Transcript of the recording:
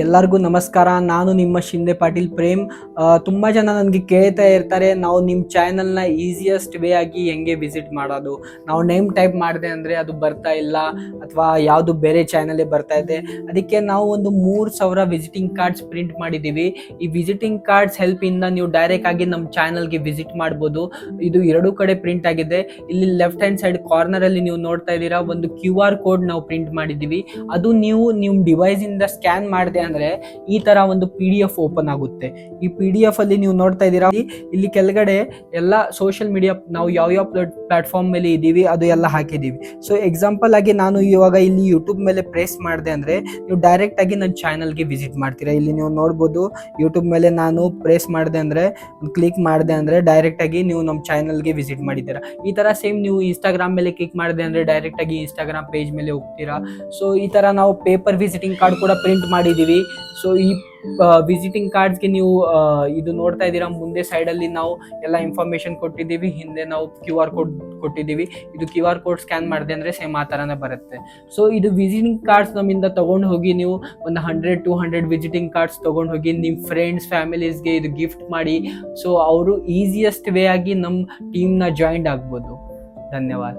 ಎಲ್ಲರಿಗೂ ನಮಸ್ಕಾರ. ನಾನು ನಿಮ್ಮ ಶಿಂದೆ ಪಾಟೀಲ್ ಪ್ರೇಮ್. ತುಂಬ ಜನ ನನಗೆ ಕೇಳ್ತಾ ಇರ್ತಾರೆ, ನಾವು ನಿಮ್ಮ ಚಾನಲ್ನ ಈಸಿಯೆಸ್ಟ್ ವೇ ಆಗಿ ಹೆಂಗೆ ವಿಸಿಟ್ ಮಾಡೋದು? ನಾವು ನೇಮ್ ಟೈಪ್ ಮಾಡಿದೆ ಅಂದರೆ ಅದು ಬರ್ತಾ ಇಲ್ಲ, ಅಥವಾ ಯಾವುದು ಬೇರೆ ಚಾನಲೇ ಬರ್ತಾ ಇದೆ. ಅದಕ್ಕೆ ನಾವು ಒಂದು ಮೂರು ಸಾವಿರ ವಿಸಿಟಿಂಗ್ ಕಾರ್ಡ್ಸ್ ಪ್ರಿಂಟ್ ಮಾಡಿದ್ದೀವಿ ಈ ವಿಸಿಟಿಂಗ್ ಕಾರ್ಡ್ಸ್ ಹೆಲ್ಪಿಂದ ನೀವು ಡೈರೆಕ್ಟ್ ಆಗಿ ನಮ್ಮ ಚಾನಲ್ಗೆ ವಿಸಿಟ್ ಮಾಡ್ಬೋದು. ಇದು ಎರಡೂ ಕಡೆ ಪ್ರಿಂಟ್ ಆಗಿದೆ. ಇಲ್ಲಿ ಲೆಫ್ಟ್ ಹ್ಯಾಂಡ್ ಸೈಡ್ ಕಾರ್ನರಲ್ಲಿ ನೀವು ನೋಡ್ತಾ ಇದ್ದೀರಾ, ಒಂದು ಕ್ಯೂ ಕೋಡ್ ನಾವು ಪ್ರಿಂಟ್ ಮಾಡಿದ್ದೀವಿ ಅದು ನೀವು ನಿಮ್ಮ ಡಿವೈಸ್ ಇಂದ ಸ್ಕ್ಯಾನ್ ಮಾಡಿದೆ ಅಂದ್ರೆ ಈ ತರ ಒಂದು ಪಿ ಡಿ ಎಫ್ ಓಪನ್ ಆಗುತ್ತೆ. ಈ ಪಿ ಡಿ ಎಫ್ ಅಲ್ಲಿ ನೀವು ನೋಡ್ತಾ ಇದ್ದೀರಾ ಇಲ್ಲಿ- ಕೆಳಗಡೆ ಎಲ್ಲ ಸೋಷಿಯಲ್ ಮೀಡಿಯಾ ನಾವು ಯಾವ ಯಾವ ಪ್ಲಾಟ್ಫಾರ್ಮ್ ಮೇಲೆ ಇದ್ದೀವಿ, ಅದು ಎಲ್ಲ ಹಾಕಿದೀವಿ ಸೊ ಎಕ್ಸಾಂಪಲ್ ಆಗಿ ನಾನು ಇವಾಗ ಇಲ್ಲಿ ಯೂಟ್ಯೂಬ್ ಮೇಲೆ ಪ್ರೆಸ್ ಮಾಡಿದೆ ಅಂದ್ರೆ, ನೀವು ಡೈರೆಕ್ಟ್ ಆಗಿ ನನ್ನ ಚಾನಲ್ಗೆ ವಿಸಿಟ್ ಮಾಡ್ತೀರಾ. ಇಲ್ಲಿ ನೀವು ನೋಡ್ಬೋದು ಯೂಟ್ಯೂಬ್ ಮೇಲೆ ನಾನು ಪ್ರೆಸ್ ಮಾಡಿದೆ ಅಂದ್ರೆ ಕ್ಲಿಕ್ ಮಾಡಿದೆ ಅಂದ್ರೆ ಡೈರೆಕ್ಟ್ ಆಗಿ ನೀವು ನಮ್ಮ ಚಾನಲ್ಗೆ ವಿಸಿಟ್ ಮಾಡಿದ್ದೀರಾ. ಈ ತರ ಸೇಮ್ ನೀವು ಇನ್ಸ್ಟಾಗ್ರಾಮ್ ಮೇಲೆ ಕ್ಲಿಕ್ ಮಾಡಿದೆ ಅಂದ್ರೆ ಡೈರೆಕ್ಟ್ ಆಗಿ ಇನ್ಸ್ಟಾಗ್ರಾಮ್ ಪೇಜ್ ಮೇಲೆ ಹೋಗ್ತೀರಾ. ಸೊ ಈ ತರ ನಾವು ಪೇಪರ್ ವಿಸಿಟಿಂಗ್ ಕಾರ್ಡ್ ಕೂಡ ಪ್ರಿಂಟ್ ಮಾಡಿದ್ದೀವಿ. ಸೊ ಈ ವಿಸಿಟಿಂಗ್ ಕಾರ್ಡ್ಸ್ಗೆ ನೀವು ಇದು ನೋಡ್ತಾ ಇದ್ದೀರಾ. ಮುಂದೆ ಸೈಡಲ್ಲಿ ನಾವು ಎಲ್ಲ ಇನ್ಫಾರ್ಮೇಶನ್ ಕೊಟ್ಟಿದ್ದೀವಿ. ಹಿಂದೆ ನಾವು ಕ್ಯೂ ಆರ್ ಕೋಡ್ ಕೊಟ್ಟಿದ್ದೀವಿ. ಇದು ಕ್ಯೂ ಆರ್ ಕೋಡ್ ಸ್ಕ್ಯಾನ್ ಮಾಡಿದೆ ಅಂದರೆ ಸೇಮ್ ಆ ಥರನೇ ಬರುತ್ತೆ. ಸೊ ಇದು ವಿಸಿಟಿಂಗ್ ಕಾರ್ಡ್ಸ್ ನಮ್ಮಿಂದ ತೊಗೊಂಡು ಹೋಗಿ ನೀವು ಒಂದು hundred two hundred visiting cards ತೊಗೊಂಡು ಹೋಗಿ ನಿಮ್ಮ ಫ್ರೆಂಡ್ಸ್ ಫ್ಯಾಮಿಲೀಸ್ಗೆ ಇದು ಗಿಫ್ಟ್ ಮಾಡಿ. ಸೊ ಅವರು ಈಸಿಯೆಸ್ಟ್ ವೇ ಆಗಿ ನಮ್ಮ ಟೀಮ್ನ ಜಾಯಿಂಟ್ ಆಗ್ಬೋದು. ಧನ್ಯವಾದ.